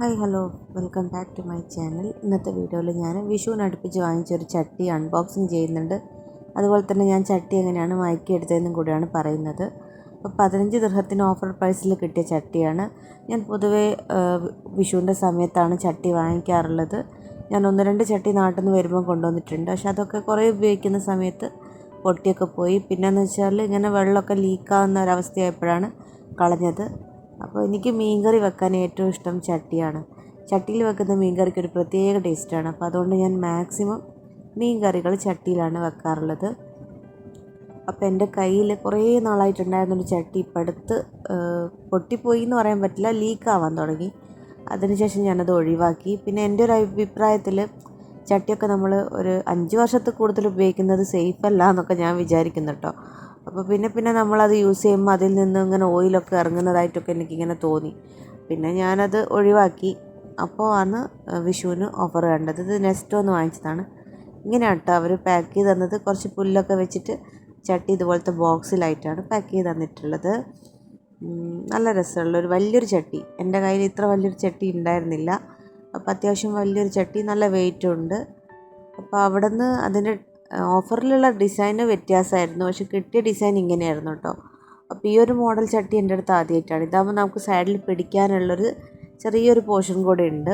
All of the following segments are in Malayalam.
Hi hello. Welcome back to my channel. ഇന്നത്തെ വീഡിയോയിൽ ഞാൻ വിഷുവിന് അടുപ്പിച്ച് വാങ്ങിച്ചൊരു ചട്ടി അൺബോക്സിങ് ചെയ്യുന്നുണ്ട്. അതുപോലെ തന്നെ ഞാൻ ചട്ടി എങ്ങനെയാണ് മയക്കിയെടുത്തതെന്നും കൂടിയാണ് പറയുന്നത്. അപ്പോൾ പതിനഞ്ച് ദൃഹത്തിന് ഓഫർ പ്രൈസിൽ കിട്ടിയ ചട്ടിയാണ്. ഞാൻ പൊതുവേ വിഷുവിന്റെ സമയത്താണ് ചട്ടി വാങ്ങിക്കാറുള്ളത്. ഞാൻ ഒന്ന് രണ്ട് ചട്ടി നാട്ടിൽ നിന്ന് വരുമ്പോൾ കൊണ്ടുവന്നിട്ടുണ്ട്. പക്ഷെ അതൊക്കെ കുറേ ഉപയോഗിക്കുന്ന സമയത്ത് പൊട്ടിയൊക്കെ പോയി. പിന്നെയെന്ന് വെച്ചാൽ ഇങ്ങനെ വെള്ളമൊക്കെ ലീക്കാവുന്ന ഒരവസ്ഥയായപ്പോഴാണ് കളഞ്ഞത്. അപ്പോൾ എനിക്ക് മീൻകറി വെക്കാൻ ഏറ്റവും ഇഷ്ടം ചട്ടിയാണ്. ചട്ടിയിൽ വെക്കുന്ന മീൻകറിക്ക് ഒരു പ്രത്യേക ടേസ്റ്റാണ്. അപ്പോൾ അതുകൊണ്ട് ഞാൻ മാക്സിമം മീൻ കറികൾ ചട്ടിയിലാണ് വെക്കാറുള്ളത്. അപ്പോൾ എന്റെ കയ്യിൽ കുറേ നാളായിട്ടുണ്ടായിരുന്നൊരു ചട്ടി ഇപ്പം അടുത്ത് പൊട്ടിപ്പോയി എന്ന് പറയാൻ പറ്റില്ല ലീക്ക് ആവാൻ തുടങ്ങി. അതിനുശേഷം ഞാനത് ഒഴിവാക്കി. പിന്നെ എന്റെ ഒരു അഭിപ്രായത്തിൽ ചട്ടിയൊക്കെ നമ്മൾ ഒരു അഞ്ച് വർഷത്തിൽ കൂടുതൽ ഉപയോഗിക്കുന്നത് സേഫ് അല്ല എന്നൊക്കെ ഞാൻ വിചാരിക്കുന്നു കേട്ടോ. അപ്പോൾ പിന്നെ പിന്നെ നമ്മളത് യൂസ് ചെയ്യുമ്പോൾ അതിൽ നിന്ന് ഇങ്ങനെ ഓയിലൊക്കെ ഇറങ്ങുന്നതായിട്ടൊക്കെ എനിക്കിങ്ങനെ തോന്നി. പിന്നെ ഞാനത് ഒഴിവാക്കി. അപ്പോൾ ആണ് വിഷുവിന് ഓഫർ കണ്ടത്. ഇത് നെസ്റ്റ് ഒന്ന് വാങ്ങിച്ചതാണ്. ഇങ്ങനെയാണ് കേട്ടോ അവർ പാക്ക് ചെയ്ത് തന്നത്. കുറച്ച് പുല്ലൊക്കെ വെച്ചിട്ട് ചട്ടി ഇതുപോലത്തെ ബോക്സിലായിട്ടാണ് പാക്ക് ചെയ്ത് തന്നിട്ടുള്ളത്. നല്ല രസമുള്ള ഒരു വലിയൊരു ചട്ടി. എന്റെ കയ്യിൽ ഇത്ര വലിയൊരു ചട്ടി ഉണ്ടായിരുന്നില്ല. അപ്പോൾ അത്യാവശ്യം വലിയൊരു ചട്ടി നല്ല വെയിറ്റും ഉണ്ട്. അപ്പോൾ അവിടെ നിന്ന് അതിന്റെ ഓഫറിലുള്ള ഡിസൈന് വ്യത്യാസമായിരുന്നു. പക്ഷെ കിട്ടിയ ഡിസൈൻ ഇങ്ങനെയായിരുന്നു കേട്ടോ. അപ്പോൾ ഈ ഒരു മോഡൽ ചട്ടി എന്റെ അടുത്ത് ആദ്യമായിട്ടാണ് ഇതാകുമ്പോൾ നമുക്ക് സൈഡിൽ പിടിക്കാനുള്ളൊരു ചെറിയൊരു പോർഷൻ കൂടെ ഉണ്ട്.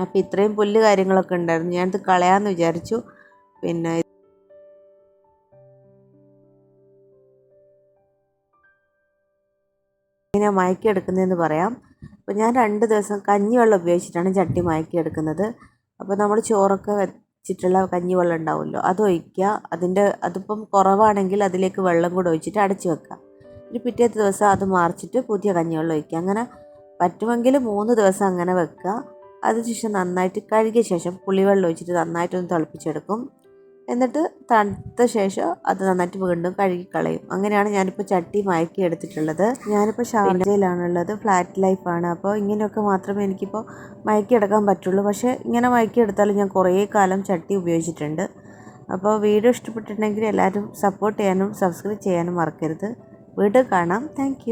അപ്പോൾ ഇത്രയും പുല്ല് കാര്യങ്ങളൊക്കെ ഉണ്ടായിരുന്നു. ഞാനത് കളയാമെന്ന് വിചാരിച്ചു. പിന്നെ ഇങ്ങനെ മയക്കിയെടുക്കുന്നതെന്ന് പറയാം. അപ്പോൾ ഞാൻ രണ്ട് ദിവസം കഞ്ഞിവെള്ളം ഉപയോഗിച്ചിട്ടാണ് ചട്ടി മയക്കിയെടുക്കുന്നത്. അപ്പോൾ നമ്മൾ ചോറൊക്കെ വെച്ചിട്ടുള്ള കഞ്ഞിവെള്ളം ഉണ്ടാവുമല്ലോ. അത് ഒഴിക്കുക. അതിന്റെ അതിപ്പം കുറവാണെങ്കിൽ അതിലേക്ക് വെള്ളം കൂടെ ഒഴിച്ചിട്ട് അടച്ച് വെക്കുക. ഇനി പിറ്റേത്തെ ദിവസം അത് മറിച്ചിട്ട് പുതിയ കഞ്ഞിവെള്ളം ഒഴിക്കുക. അങ്ങനെ പറ്റുമെങ്കിൽ മൂന്ന് ദിവസം അങ്ങനെ വെക്കുക. അതിനുശേഷം നന്നായിട്ട് കഴുകിയ ശേഷം പുളിവെള്ളം ഒഴിച്ചിട്ട് നന്നായിട്ടൊന്ന് തിളപ്പിച്ചെടുക്കും. എന്നിട്ട് തണുത്ത ശേഷം അത് നന്നായിട്ട് വീണ്ടും കഴുകിക്കളയും. അങ്ങനെയാണ് ഞാനിപ്പോൾ ചട്ടി മയക്കി എടുത്തിട്ടുള്ളത്. ഞാനിപ്പോൾ ഷാർജയിലാണുള്ളത് ഫ്ലാറ്റ് ലൈഫാണ് അപ്പോൾ ഇങ്ങനെയൊക്കെ മാത്രമേ എനിക്കിപ്പോൾ മയക്കി എടുക്കാൻ പറ്റുള്ളൂ. പക്ഷേ ഇങ്ങനെ മയക്കി എടുത്താലും ഞാൻ കുറേ കാലം ചട്ടി ഉപയോഗിച്ചിട്ടുണ്ട്. അപ്പോൾ വീഡിയോ ഇഷ്ടപ്പെട്ടിട്ടുണ്ടെങ്കിൽ എല്ലാവരും സപ്പോർട്ട് ചെയ്യാനും സബ്സ്ക്രൈബ് ചെയ്യാനും മറക്കരുത്. വീഡിയോ കാണാം. താങ്ക്